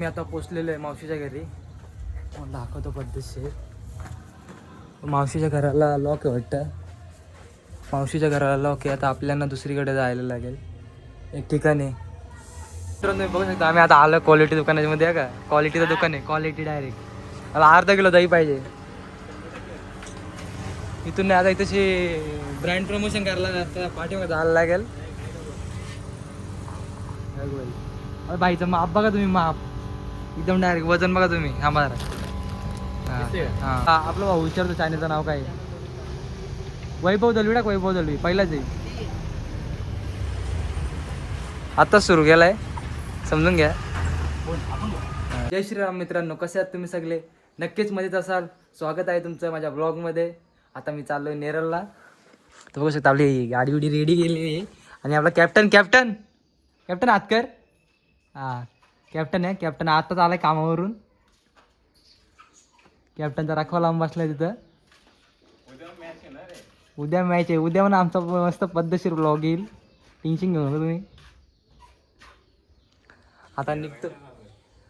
मी आता पोचलेलो आहे मावशीच्या घरी. मग दाखवतो पद्धतशीर. मावशीच्या घराला लॉक आहे वाटतं. मावशीच्या घराला लॉक आहे. आता आपल्याला दुसरीकडे जायला लागेल. एक ठिकाणी. मित्रांनो, तुम्ही बघू शकता आम्ही आता आलो क्वालिटी दुकानामध्ये आहे का क्वालिटीचं दुकान आहे. क्वालिटी डायरेक्ट मला अर्धा किलो दही पाहिजे. इथून नाही आता इथंशी ब्रँड प्रमोशन करायला पाठीमागे जायला लागेल. अरे बाईचं माप बघा तुम्ही माप. एकदम डायरेक्ट वजन बघा तुम्ही हा हा, आपलं भाऊ विचारतो चॅनलचं नाव काय? वैभव दलवी टाक वैभव दलवी. पहिलाच आहे. आत्ताच सुरू केलाय. समजून घ्या. हा. जय श्रीराम मित्रांनो कसे आहात तुम्ही सगळे? नक्कीच मजेत असाल. स्वागत आहे तुमचं माझ्या ब्लॉगमध्ये आता मी चाललोय नेरलला. तर बघू शकता आपली गाडी बिडी रेडी केलेली आहे. आणि आपला कॅप्टन कॅप्टन कॅप्टन आतकर. हां कॅप्टन आहे. कॅप्टन आत्ताच आलाय कामावरून. कॅप्टनचा राखवा लावून बसलाय तिथं. उद्या मॅच आहे. उद्या पण आमचा मस्त पद्धतशीर ब्लॉग येईल. टेन्शन घेऊ नका तुम्ही. आता निघतो.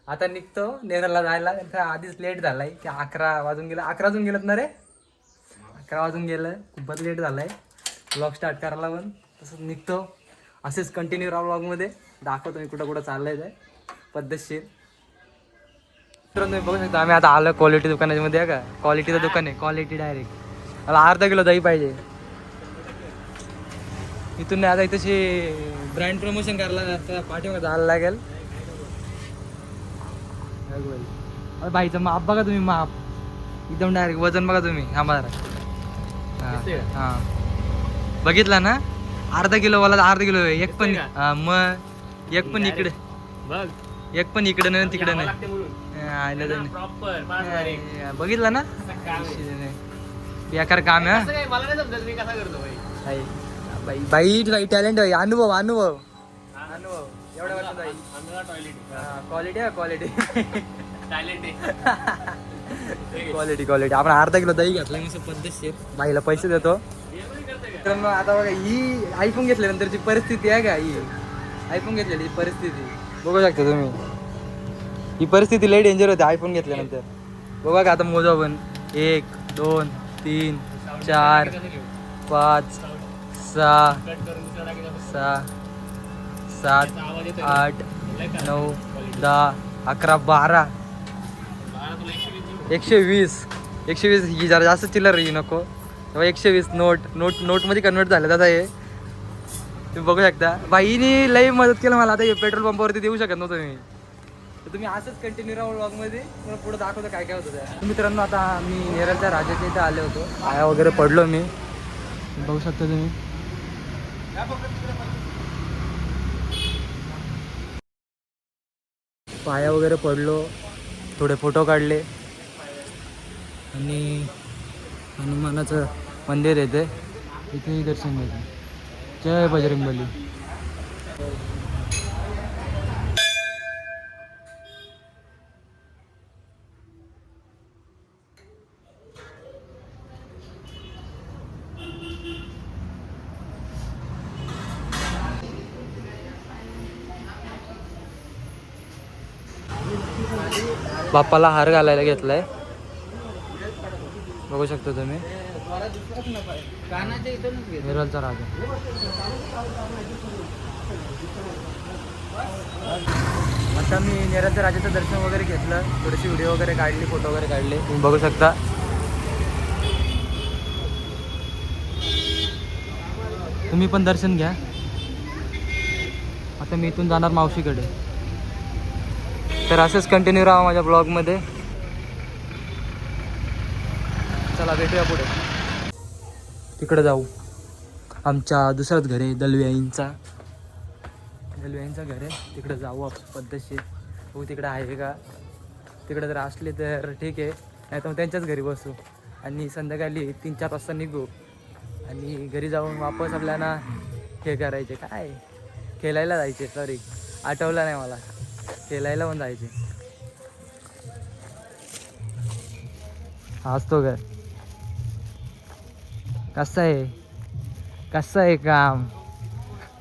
आता निघतो. नेरलला जायला. तर आधीच लेट झालाय. की अकरा वाजून गेलं. अकरा वाजून गेलं ना रे? अकरा वाजून गेलं खूपच लेट झालाय. ब्लॉग स्टार्ट करायला पण. तसं निघतो. असेच कंटिन्यू राहा ब्लॉगमध्ये दाखवतो मी कुठं कुठं चाललंय ते. पद्धतशीर. मित्रांनो, तुम्ही बघू शकता आम्ही आता आलं क्वालिटी दुकानामध्ये आहे का क्वालिटीचं दुकान आहे. क्वालिटी डायरेक्ट मला अर्धा किलो दही पाहिजे. इथून नाही आता इथंशी ब्रँड प्रमोशन करायला आता पाठीमागे जायला लागेल. बाई. अरे भाईचं माप बघा तुम्ही माप. एकदम डायरेक्ट वजन बघा तुम्ही. हा हा. बघितला ना? अर्धा किलो वाला अर्धा किलो आहे. एक पण हा, मग एक पण इकडे. बघ. एक पण इकडे नाही आणि तिकडे नाही. हा. प्रॉपर हा, बघितलं ना? बेकार काम आहे हा. मला नाही समजत मी कसा करतो भाई. बाई. बाई बाई बाई टॅलेंट आहे. अनुभव अनुभव. अनुभव. एवढ्या टॉयलेट क्वालिटी आहे क्वालिटी टॅलेंट क्वालिटी क्वालिटी आपण अर्धा किलो दही घेतला. पद्धतशीर बाईला पैसे देतो. तर मग आता बघा ही आयफोन घेतल्यानंतरची परिस्थिती आहे का? ही आयफोन घेतलेली परिस्थिती. बघू शकता तुम्ही. ही परिस्थिती लई डेंजर होती आयफोन घेतल्यानंतर. बघा का आता मोजा पण एक दोन तीन चार पाच सहा सहा सात आठ नऊ दहा अकरा बारा. एकशे वीस. एकशे वीस ही जरा जास्त चिल्लर ही नको. तेव्हा एकशे वीस नोट. नोट नोटमध्ये कन्वर्ट झालं दादा हे. तुम्ही बघू शकता. बाईनी लई मदत केलं मला. आता हे पेट्रोल पंपावरती देऊ शकत नव्हतं मी. तर तुम्ही असंच कंटिन्यू राहू ब्लॉगमध्ये मला पुढे दाखवतो काय काय होतं त्या मित्रांनो आता मी नेरळच्या राजाच्या इथे आले होतो. पाया वगैरे पडलो मी. बघू शकता तुम्ही. पाया वगैरे पडलो. थोडे फोटो काढले. आणि हनुमानाचं मंदिर येते इथेही दर्शन घेते जय बजरंगबली. बाप्पाला हार घालायला घेतलाय. बघू शकता तुम्ही. नेरलचा राजा. आता मी नेरलच्या राजाचं दर्शन वगैरे घेतलं. थोडीशी व्हिडिओ वगैरे काढली फोटो वगैरे काढले. तुम्ही बघू शकता. तुम्ही पण दर्शन घ्या. आता मी इथून जाणार मावशीकडे. तर असंच कंटिन्यू राहा माझ्या ब्लॉगमध्ये चला भेटूया पुढे. तिकडे जाऊ. आमच्या दुसऱ्याच घर आहे दलव्याईंचा दलव्याईंचा घर आहे. तिकडे जाऊ आपण पद्धतशीर. हो तिकडे आहे का? तिकडे जर असले तर ठीक आहे. नाही तर मग त्यांच्याच घरी बसू. आणि संध्याकाळी तीन चार वाजता निघू. आणि घरी जाऊन वापस आपल्याला हे करायचे. काय? खेळायला जायचे सॉरी आठवलं नाही मला. खेळायला पण जायचे. आज तो घर. कसं आहे? कसं आहे काम?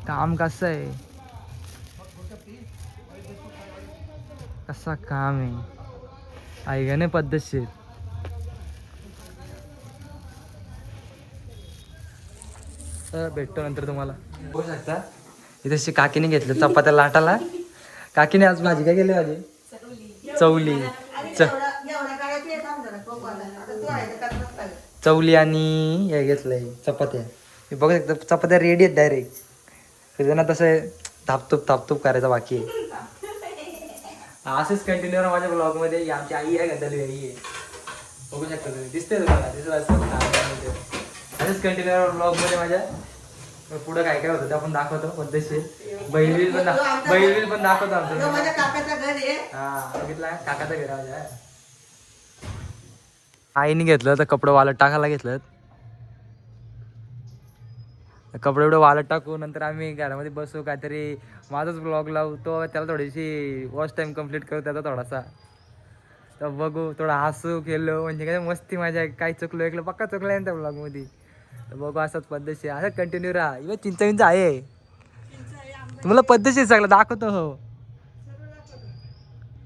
काम कसं आहे? कसा काम आहे? ऐका नाही पद्धतशीर. तर भेटतो नंतर तुम्हाला. बघू शकता. इथे काकीने घेतलं चपात्या लाटाला काकीने आज भाजी काय केली भाजी? चवली. च चवली आणि हे घेतलंय चपात्या. हे बघू शकता चपात्या रेडी आहेत डायरेक्ट त्याच्यानं तसं थापतूप थापतूप करायचं बाकी आहे. असंच कंटिन्यू माझ्या ब्लॉगमध्ये ही आमची आई आहे का दलवी आई आहे? बघू शकता तुम्ही. दिसते तुम्हाला दिसत ना? असंच कंटिन्यू ब्लॉगमध्ये माझ्या. पुढं काय काय होतं ते आपण दाखवतो पद्धतशीर बैलवील पण दा- बैलवील पण दाखवतो आमचं. माझ्या काकाचं घर आहे. हा बघितला? काकाचं घर आहे माझ्या. आईने घेतलं तर कपडे वालत टाकायला घेतलं कपडे एवढे वालत टाकू नंतर आम्ही घरामध्ये बसू काहीतरी माझाच ब्लॉग लावतो त्याला थोडीशी वॉच टाईम कंप्लीट करू त्याचा थोडासा. तर बघू थोडा हसू खेळलो म्हणजे काय मस्ती माझ्या काही चुकलो ऐकलं पक्का चुकलं आहे त्या ब्लॉगमध्ये तर बघू असंच पद्धतशीर असं कंटिन्यू राहा. इव्हन चिंचा विंचा आहे. तुम्हाला पद्धतशीर सगळं दाखवतो हो.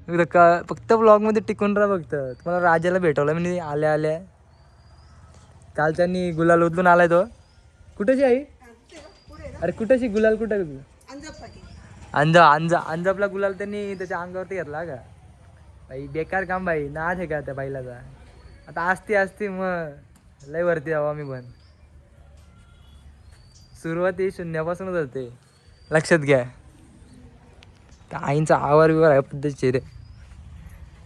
का फक्त ब्लॉगमध्ये टिकून राहा फक्त. तुम्हाला राजाला भेटवलं. मी आल्या आल्या. काल त्यांनी गुलाल उचलून आलाय तो. कुठेशी आई? अरे कुठेशी गुलाल कुठे अंजा अंज अंजपला गुलाल त्यांनी त्याच्या अंगावरती घेतला का? बाई बेकार काम बाई. नाच आहे का त्या बाईलाचा? आता असती असती मग लय वरती जाऊ आम्ही पण. सुरुवाती शून्यापासूनच होते. लक्षात घ्या. आईंचा आवार विवार आहे पद्धतशीर आहे.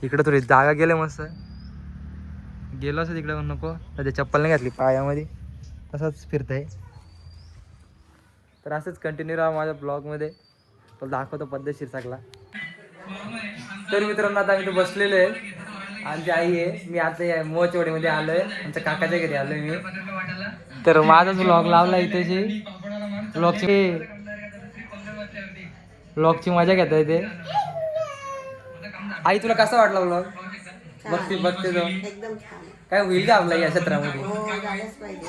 इकडं थोडी जागा गेले मस्त. गेलो असं तिकडे पण नको. त्याच्या चप्पल नाही घातली पायामध्ये. तसाच फिरतंय. तर असंच कंटिन्यू राहा माझ्या ब्लॉगमध्ये पण दाखवतो पद्धतशीर सगळा तर मित्रांनो आता आम्ही इथं बसलेलो आहे. आमची आई आहे. मी आता या मोचवडीमध्ये आलोय. आमच्या काकाच्या घरी आलोय मी. तर माझाच ब्लॉग लावला इथेची ब्लॉगची ब्लॉगची मजा घेता येते. आई तुला कसा वाटला ब्लॉग बघते बघते एकदम छान. काय होईल का आपला या क्षेत्रामध्ये? हो झालंच पाहिजे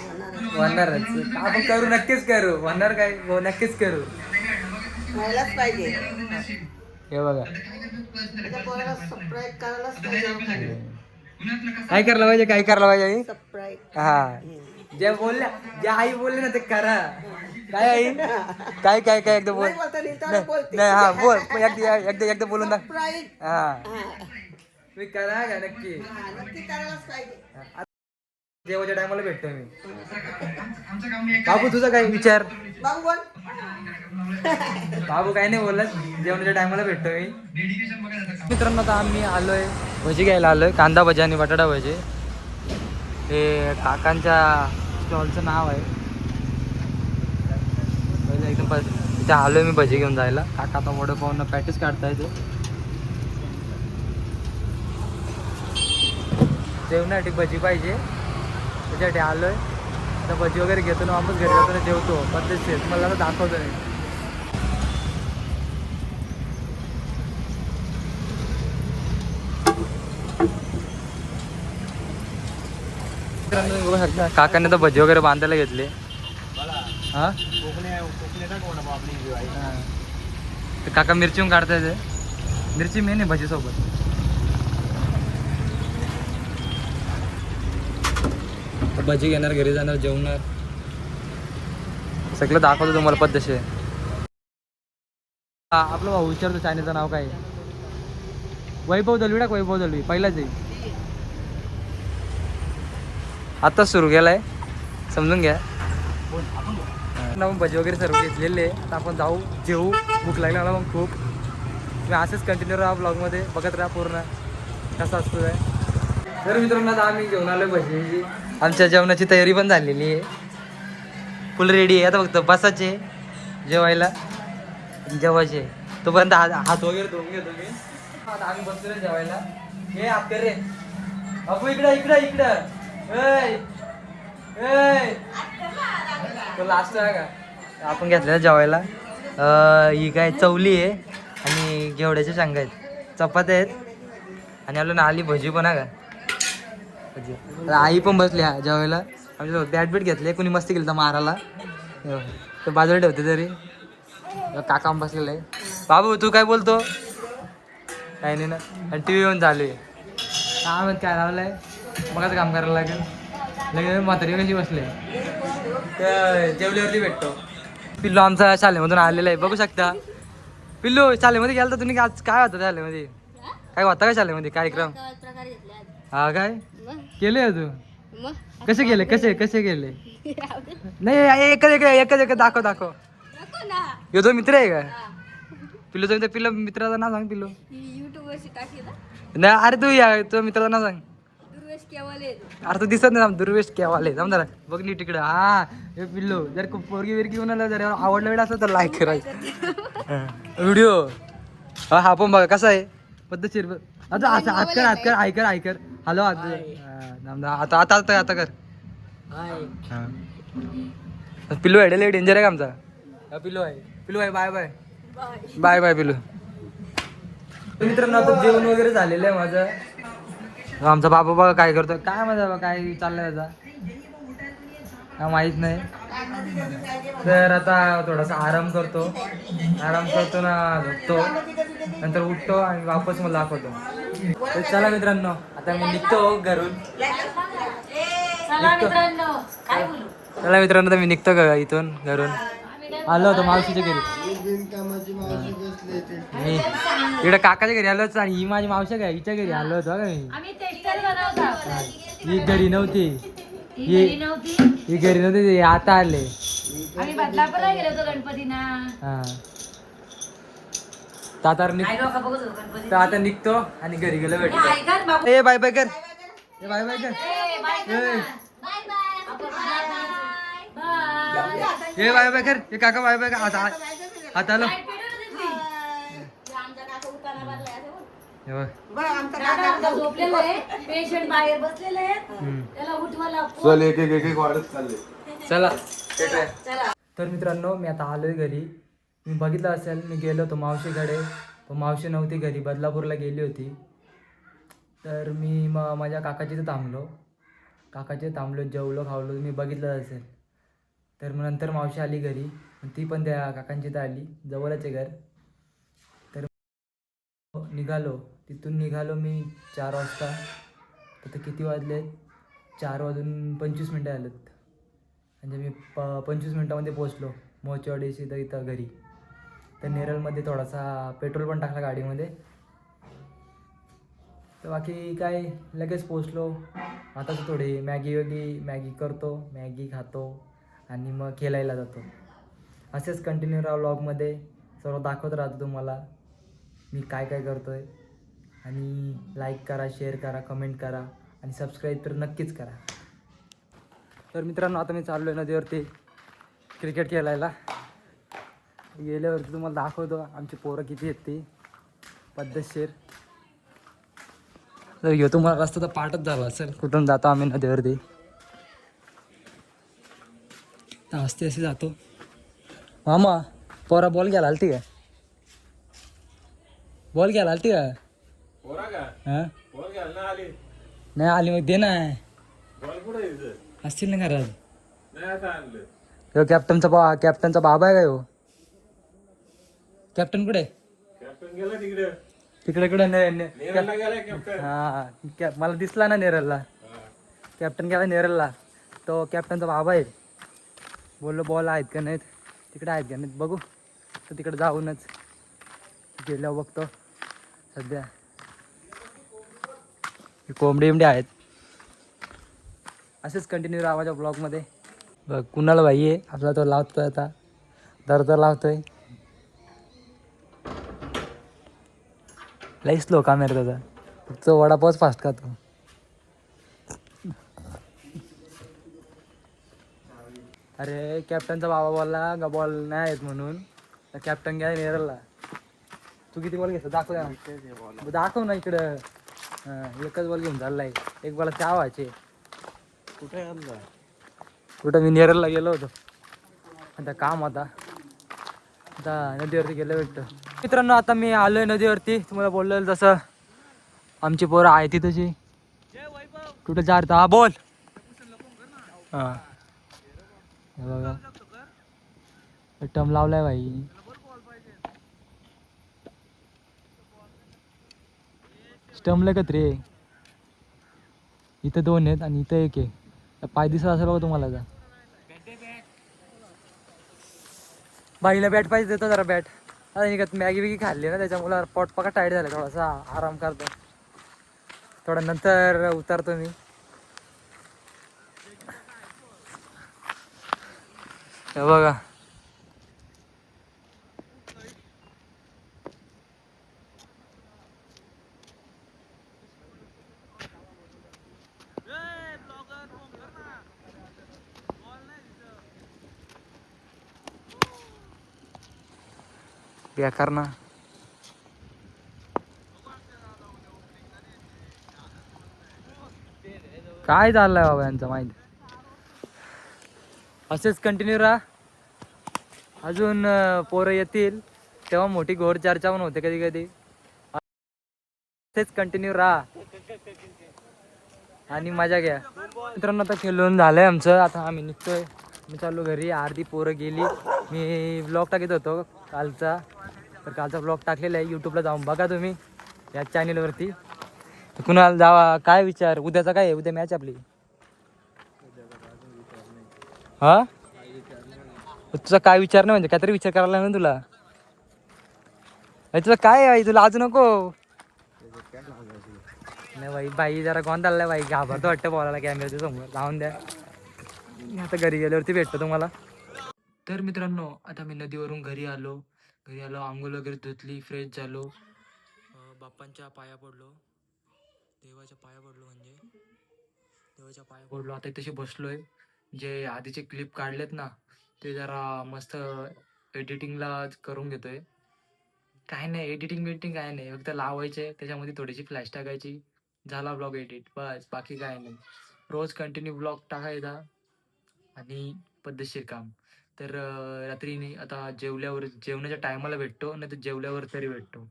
होणारच. होणारच. आपण करू नक्कीच करू. होणार काय? हो नक्कीच करू. व्हायलाच पाहिजे. हे बघा. त्याच्या पोराला सबस्क्राईब करायलाच पाहिजे. काय करायला पाहिजे? काय करायला पाहिजे आई? हा. जे बोलल्या जे आई बोलले ना ते करा. काय आई काय काय काय एकदा बोल. नाही हा बोल. पण एकदा एकदा एकदा बोलून दाख. हा हा. मी करा का नक्की? हा, जेवाच्या टायमाला भेटतो मी. बाबू तुझा काय विचार? बाबू बोल. बाबू काय नाही बोलत जेवणाच्या टायमाला भेटतो मी. मित्रांनो आता आम्ही आलोय भजी घ्यायला आलोय कांदा भजी आणि बटाटा भजी. हे काकांच्या स्टॉलचं नाव आहे. पहिलं एकदम तिथे इथे आलोय मी भजी घेऊन जायला. काका आता मोठं पाहून पॅटीस काढताय ते जेवणासाठी भजी पाहिजे. त्याच्यासाठी आलोय. आता भजी वगैरे घेतो ना वापस घरी जातो ना जेवतो. पद्धतशीर तुम्हाला मला दाखवतो नाही बघू शकता काकाने तर भजी वगैरे बांधायला घेतले. हा? ते काका मिरची काढताय ते मिरची मेन आहे भजी सोबत भजी घेणार घरी जाणार जेवणार. सगळं दाखवतो तुम्हाला पद्धतशीर. हा आपलं भाऊ विचारतो चायनीचं नाव काय आहे? वैभव दलवी टाक वैभव दलवी. पहिलाच आहे. आत्ता सुरू केलाय. समजून घ्या. मग भजी वगैरे सर्व घेतलेले आहे. आता आपण जाऊ जेऊ. भूक लागली मला मग खूप. तुम्ही असेच कंटिन्यू राहा ब्लॉगमध्ये बघत राहा पूर्ण. कसं असतो काय तर मित्रांनो आता आम्ही जेवण आलो भजी आमच्या जेवणाची तयारी पण झालेली आहे. फुल रेडी आहे. आता फक्त बसाचे जेवायला. जेवायचे तोपर्यंत हात हात वगैरे धुवून घेतो मी आता आम्ही बसलो जेवायला. हे हात रे. इकडं इकडं इकडं. तो लास्ट आहे का? आपण घेतलं जेवायला. ही काय चवली आहे आणि घेवड्याच्या शेंगा आहेत. चपात्या आहेत. आणि आपल्याला आली भजी पण आहे का? आई पण बसली हा जेवायला. आमच्यासोबत बॅट बीट घेतले कुणी मस्ती केली तर मारायला. हो. तर ते बाजूला ठेवते तरी. काका बसलेला आहे. बाबू तू काय बोलतो? काही नाही ना. आणि टी व्ही येऊन चालू आहे. काय म्हणत काय लावलंय? मगच काम करायला लागेल. लगेच म्हातारी कशी बसले? जेवल्यावरती भेटतो. पिल्लू आमचा शाळेमधून आलेला आहे बघू शकता. पिल्लू शाळेमध्ये गेला तर तुम्ही आज? काय होतं शाळेमध्ये? काय होता का शाळेमध्ये कार्यक्रम? प्रकार घेतले आज. हा काय? केले तू? मग कसे गेले कसे कसे गेले नाही एकच एक एकच एक दाखव दाखव. ना यो तो मित्र आहे का? पिल्लू तो पिल्लू मित्राचं नाव सांग पिल्लू. ना नाही अरे तू या तो मित्राचं नाव सांग. अरे तू दिसत नाही दुर्वेश केवाले जाऊन जरा बघ नी तिकडं हा हे पिल्लू जर खूप पोरगी बिरगी म्हणाला जर आवडला वेळ असला तर लाईक करायचं. व्हिडिओ हा हा पण बघा कसा आहे? पद्धतशीर बघ. आता असं हात कर हात कर ऐकर ऐकर हॅलो हा, आता आता आता आता कर. हा. पिल्लू आहे लय डेंजर आहे का आमचा? हा, पिल्लू आहे. पिल्लू आहे बाय बाय बाय बाय पिल्लू. मित्रांनो आता जेवण वगैरे झालेलं आहे माझं. आमचा बाबा बघा काय करतो काय माझा बाबा काय चाललंय त्याचा. काय माहीत नाही. तर आता थोडासा आराम करतो. आराम करतो ना झोपतो. नंतर उठतो आणि वापस मला दाखवतो. तर चला मित्रांनो आता मी निघतो घरून. निघतो. चला मित्रांनो तर मी निघतो इथून घरून. आलो होतो मावशीच्या घरी. मी इकडे काकाच्या घरी आलो होतो आणि ही माझी मावशी काय हिच्या घरी आलो होतो का मी. आम्ही टेक्स्टाईल बनवता. ही घरी नव्हती. ही ही घरी नव्हती. ही घरी नव्हती ते आता आले. आम्ही बदलापूरला गेलो होतो गणपतीना हा. तर आता निघ- आई लोक बघत होतो गणपती तर आता निघतो आणि घरी गेलो भेटतो ऐका बाबू. ए बाय बाय कर. ए बाय बाय कर. ए, बाय कर ए, ना. आपण बाय बाय. ए बाय बाय कर. ए काका बाय बाय कर. आता आता आलो. झोपलेलं आहे पेशंट बाहेर बसलेले आहेत. हम्म. त्याला उठवायला चल एक एक वाढत चालले. चला. तर मित्रांनो मी आता आलोय घरी. मी बघितलं असेल मी गेलो होतो मावशीकडे. तो मावशी नव्हती घरी बदलापूरला गेली होती. तर मी मग माझ्या काकाची इथं थांबलो. काकाचे थांबलो जेवलो खावलो मी बघितलं असेल. तर मग नंतर मावशी आली घरी. ती पण त्या काकांची इथं आली जवळच आहे घर. तर निघालो. तिथून निघालो मी चार वाजता. तिथे किती वाजले? चार वाजून पंचवीस मिनटं आलेत. म्हणजे मी प पंचवीस मिनटामध्ये पोचलो मोचवाडीशी तर इथं घरी. तर नेरळमध्ये थोडासा पेट्रोल पण टाकला गाडीमध्ये. तर बाकी काय लगेच पोचलो आताच थोडी मॅगी वगी मॅगी करतो मॅगी खातो आणि मग खेळायला जातो. असेच कंटिन्यू राहा व्लॉगमध्ये सर्व दाखवत राहतो तुम्हाला मी काय काय करतो आहे आणि लाईक करा शेअर करा कमेंट करा आणि सबस्क्राईब तर नक्कीच करा. तर मित्रांनो आता मी चाललो आहे नदीवरती क्रिकेट खेळायला. गेल्यावरती तुम्हाला दाखवतो आमची पोरं किती आहेत ती. पद्धतशीर तर घेऊ तुम्हाला रस्ता तर पाठच झाला असेल. कुठून जातो आम्ही नदीवरती? तर असते असे जातो. मामा पोरा बॉल घ्यायला आलती का? बॉल घ्यायला आलती का का? हां? नाही आली. मग दे ना? असतील ना घरात. ह्यो कॅप्टनचा बा कॅप्टनचा बाबा आहे का ह्यो कॅप्टन कुठे? कॅप्टन गेला तिकडे. तिकडे कुठे हा मला दिसला ना नेरलला. कॅप्टन गेला नेरलला. तो कॅप्टनचा बाबा आहे. बोललो बॉल आहेत का नाहीत? तिकडे आहेत का नाहीत? बघू. तर तिकडे जाऊनच गेल्यावर बघतो. सध्या हे कोंबडी बिंबडी आहेत. असेच कंटिन्यू राहा माझ्या ब्लॉगमध्ये बघ कुणाला भाई आहे? आपला तो लावतोय आता. दर दर लावतोय. लई स्लो काम आहे त्याचा. फक्त वडापावच फास्ट खातो. अरे कॅप्टनचा बाबा बोलला का बॉल नाही आहेत म्हणून. कॅप्टन घ्या नेरला तू किती बॉल घेतो दाखव दाखव ना इकडं. हां एकच बॉल घेऊन चाललाय. एक बॉल त्या व्हायचे कुठे कुठं मी नेरलला गेलो होतो. आता काम आता. आता नदीवरती गेलं भेटतं. मित्रांनो आता मी आलोय नदीवरती. तुम्हाला बोललेलं तसं. आमची पोरं आहे ती तशी कुठं चारता हा बोल. हा. हे बघा. टम लावलाय भाई. स्टमला का रे. इथं दोन आहेत आणि इथं एक आहे. पाय दिसत असेल बघा तुम्हाला आता बाईला बॅट पाहिजे देतो जरा बॅट आता निघत मॅगी बिगी खाल्ली ना त्याच्यामुळे पोट पका टाईट झालं थोडासा. आराम करतो. थोडा नंतर उतरतो मी. बघा. बघा बेकार ना काय चाललंय बाबा यांचं माहिती? असेच कंटिन्यू राहा. अजून पोरं येतील. तेव्हा मोठी घोर चर्चा पण होते कधी कधी असेच कंटिन्यू राहा. आणि मजा घ्या. मित्रांनो आता खेळून झालंय आमचं. आता आम्ही निघतोय. मी चाललो घरी. अर्धी पोरं गेली. मी ब्लॉग टाकत होतो कालचा. तर कालचा ब्लॉग टाकलेला आहे. यूट्यूबला जाऊन बघा तुम्ही या चॅनेलवरती कुणाला जावा काय विचार? उद्याचा काय आहे? उद्या मॅच आपली. हा? तुझा काय विचार नाही म्हणजे काहीतरी विचार करायला ना तुला. तुझं काय आहे तुला आज नको. नाही बाई बाई जरा गोंधळलाय बाई. घाबरतो वाटतं बोलायला कॅमेऱ्याच्या समोर. लावून द्या. मी आता घरी गेल्यावरती भेटतो तुम्हाला. तर मित्रांनो आता मी नदीवरून घरी आलो. घरी आलो आंघोळ वगैरे धुतली फ्रेश झालो. बाप्पांच्या पाया पडलो. देवाच्या पाया पडलो म्हणजे. देवाच्या पाया पडलो. आता तसे बसलोय. जे आधीचे क्लिप काढलेत ना ते जरा मस्त एडिटिंगला करून घेतोय. काय नाही एडिटिंग बिडिटिंग काय नाही. फक्त लावायचे त्याच्यामध्ये थोडीशी फ्लॅश टाकायची. झाला ब्लॉग एडिट बस. बाकी काय नाही. रोज कंटिन्यू ब्लॉग टाकायचा आणि पद्धतशीर काम. तर रात्री नाही आता जेवल्यावर जेवणाच्या टायमाला भेटतो नाही तर जेवल्यावर तरी भेटतो.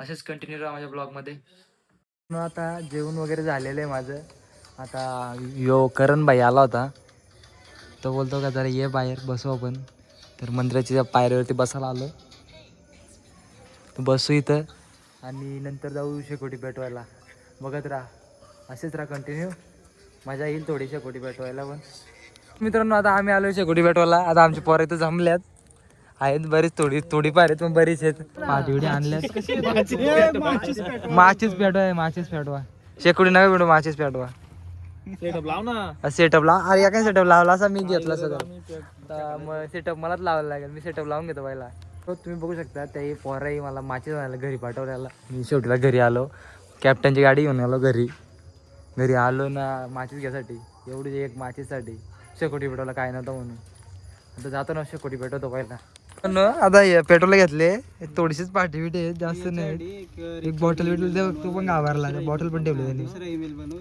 असेच कंटिन्यू राहा माझ्या ब्लॉगमध्ये आता जेवण वगैरे झालेलं आहे माझं. आता यो करण भाई आला होता. तो बोलतो का जरा ये बाहेर बसू आपण. तर मंदिराच्या पायऱ्यावरती बसायला आलो. बसू इथं. आणि नंतर जाऊ शेकोटी पेटवायला. बघत राहा. असेच राहा कंटिन्यू मजा येईल थोडी शेकोटी पेटवायला पण. मित्रांनो आता आम्ही आलो शेकोटी पेटवायला आता आमची पोरं इथं जमल्यात. आहेत बरीच थोडी थोडीफार आहेत पण बरीच आहेत. बिठी आणल्यात. माचीच पेटवा आहे माचीच पेटवा. शेकोटी नका पेटवा माचीच पेटवा. लाव ना. सेटअप लाव. अरे या काय सेटअप लावला? असा मी घेतला सगळं. मग सेटअप मलाच लावायला लागेल. मी सेटअप लावून घेतो पहिला. तो तुम्ही बघू शकता त्याही पोराही मला माचीस आणायला घरी पाठवल्याला. मी शेवटीला घरी आलो. कॅप्टनची गाडी घेऊन आलो घरी. घरी आलो ना माचीस घ्यासाठी. एवढी एक माचीसाठी शेकोटी पेटवला काय नव्हतं म्हणून. आता जातो ना शेकोटी पेटवतो पहिला. पण आता पेट्रोल घेतले थोडीशीच पाठी बिटी आहेत जास्त नाही एक बॉटल बिटल ते तो पण घाबरला बॉटल पण ठेवली त्यांनी.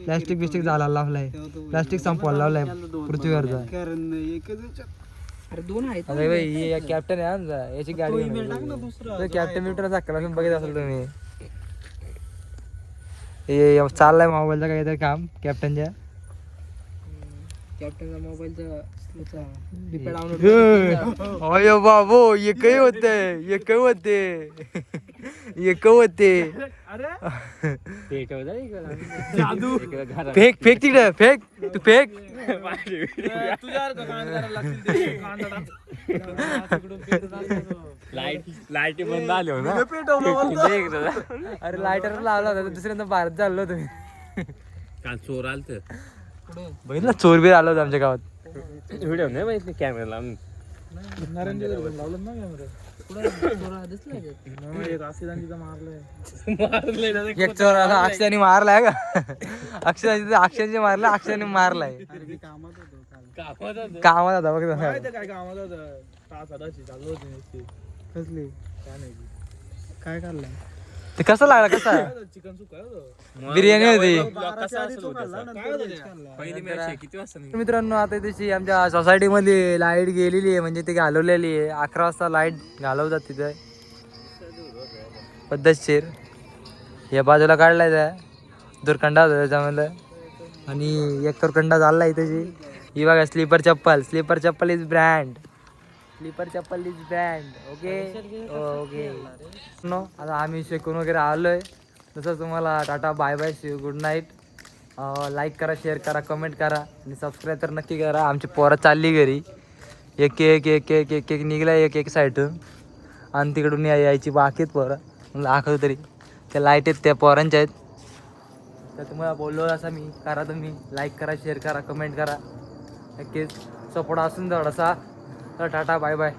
प्लास्टिक बिस्टिक झाला लावलाय प्लास्टिक संपवायला लावलाय पृथ्वीवरचा. अरे दोन आहेत. अरे भाई हे कॅप्टन आहे आमचा याची गाडी कॅप्टन साखर असून बघित असेल तुम्ही. हे चाललाय मोबाईलचं काहीतरी काम कॅप्टनच्या कॅप्टनचा मोबाईलचा अय बाबो एकही होते एकही होते. एक होते. फेक फेक तिकडे फेक तू फेक. लाइट लाइट बंद आले हो ना. अरे लायटर लावला होता दुसऱ्यांदा भारत चाललो तुम्ही काल चोर आलत. बघितलं? चोर बीर आलो होतं आमच्या गावात. व्हिडिओ नाही माहिती कॅमेरा लावून एक चोर अक्षयाने मारलाय का अक्षयाने अक्षयाने मारला अक्षयाने मारलाय. कामात होता बघ कसली? काय काढलाय ते कसं लागला कसा? बिर्याणी होती. पहिली मॅच आहे किती वाजता निघाली? मित्रांनो आता त्याची आमच्या सोसायटी मध्ये लाइट गेलेली आहे म्हणजे ती घालवलेली आहे. अकरा वाजता लाइट घालवतात तिथे. पद्धतशीर. या बाजूला काढलाय त्या. दुर्कंडा होता त्याच्यामधलं. आणि एक दुर्कंडा चाललाय त्याची ही बघा slipper chappal. Slipper chappal is brand slipper chappal is brand okay. Okay no आता आम्ही शेकून वगैरे आलोय. तसं तुम्हाला tata bye bye see good night like करा शेअर करा कमेंट करा आणि सबस्क्राईब तर नक्की करा. आमची पोरं चालली घरी. एक एक एक एक एक एक निघला एक एक साईडून. आणि तिकडून या यायची बाकीत पोरं. दाखवतो तरी. त्या लाइट आहेत त्या पोरांच्या आहेत. तर तुम्हाला बोललो असं मी करा तुम्ही. लाईक करा शेअर करा कमेंट करा. नक्कीच. सपोर्ट असून थोडासा तर टाटा बाय बाय